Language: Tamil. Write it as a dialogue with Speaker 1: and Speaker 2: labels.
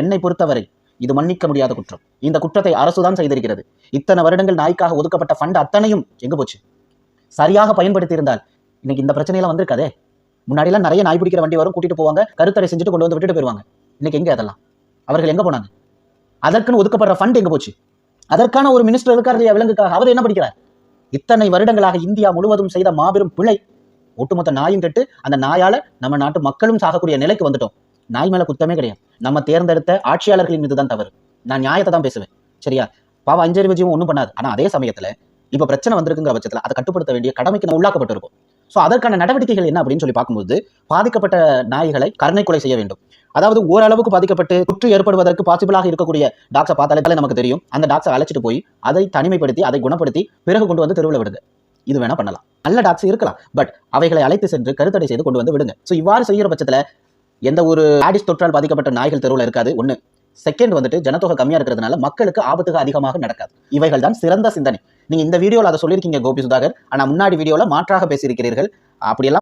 Speaker 1: என்னை பொறுத்தவரை இது மன்னிக்க முடியாத குற்றம். இந்த குற்றத்தை அரசுதான் செய்திருக்கிறது. இத்தனை வருடங்கள் நாய்க்காக ஒதுக்கப்பட்ட ஃபண்ட் அத்தனையும் எங்க போச்சு? சரியாக பயன்படுத்தி இருந்தால் இன்னைக்கு இந்த பிரச்சனையெல்லாம் வந்திருக்காதே? முன்னாடிலாம் நிறைய நாய் பிடிக்கிற வண்டி வரும் கூட்டிட்டு போவாங்க கருத்தடை செஞ்சுட்டு கொண்டு வந்து விட்டுட்டு போயிருவாங்க. இன்னைக்கு எங்க அதெல்லாம்? அவர்கள் எங்க போனாங்க? அதற்குன்னு ஒதுக்கப்படுற ஃபண்ட் எங்க போச்சு? அதற்கான ஒரு மினிஸ்டர் இருக்கார் இல்லையா விலங்குக்காக? அவர் என்ன படிக்கிறார்? இத்தனை வருடங்களாக இந்தியா முழுவதும் செய்த மாபெரும் பிழை ஒட்டுமொத்த நாயும் கெட்டு அந்த நாயால நம்ம நாட்டு மக்களும் சாகக்கூடிய நிலைக்கு வந்துட்டோம். நாய் மேல குத்தமே கிடையாது. நம்ம தேர்ந்தெடுத்த ஆட்சியாளர்களின் மீது தான் தவறு. நான் நியாயத்தை தான் பேசுவேன். சரியா? பாவம் அஞ்சறி விஜயம் ஒன்றும் பண்ணாது. ஆனால் அதே சமயத்துல இப்ப பிரச்சனை வந்திருக்குங்கிற பட்சத்துல அதை கட்டுப்படுத்த வேண்டிய கடமைக்கு நம்ம உள்ளாக்கப்பட்டிருக்கும். ஸோ அதற்கான நடவடிக்கைகள் என்ன அப்படின்னு சொல்லி பார்க்கும்போது பாதிக்கப்பட்ட நாய்களை கருணை கொலை செய்ய வேண்டும். அதாவது ஓரளவுக்கு பாதிக்கப்பட்டு குற்று ஏற்படுவதற்கு பாசிபிளாக இருக்கக்கூடிய டாக்டர் பார்த்தாலே நமக்கு தெரியும். அந்த டாக்டர் அழைச்சிட்டு போய் அதை தனிமைப்படுத்தி அதை குணப்படுத்தி பிறகு கொண்டு வந்து தெருவில் விடுங்க. இது வேணா பண்ணலாம். நல்ல டாக்ஸ் இருக்கலாம். பட் அவைகளை அழைத்து சென்று கருத்தடை செய்து கொண்டு வந்து விடுங்க. ஸோ இவ்வாறு செய்யற பட்சத்துல எந்த ஒரு ஆடிஸ் தொற்றால் பாதிக்கப்பட்ட நாய்கள் தெருவில் இருக்காது. ஒன்று செகண்ட் வந்துட்டு ஜனத்தொகை கம்மியா இருக்கிறதுனால மக்களுக்கு ஆபத்துகள் அதிகமாக நடக்காது. இவைகள் தான் சிறந்த சிந்தனை. நீங்க இந்த வீடியோவில் அதை சொல்லியிருக்கீங்க கோபி சுதாகர். ஆனா முன்னாடி வீடியோவில் மாற்றாக பேசியிருக்கிறீர்கள். அப்படியெல்லாம்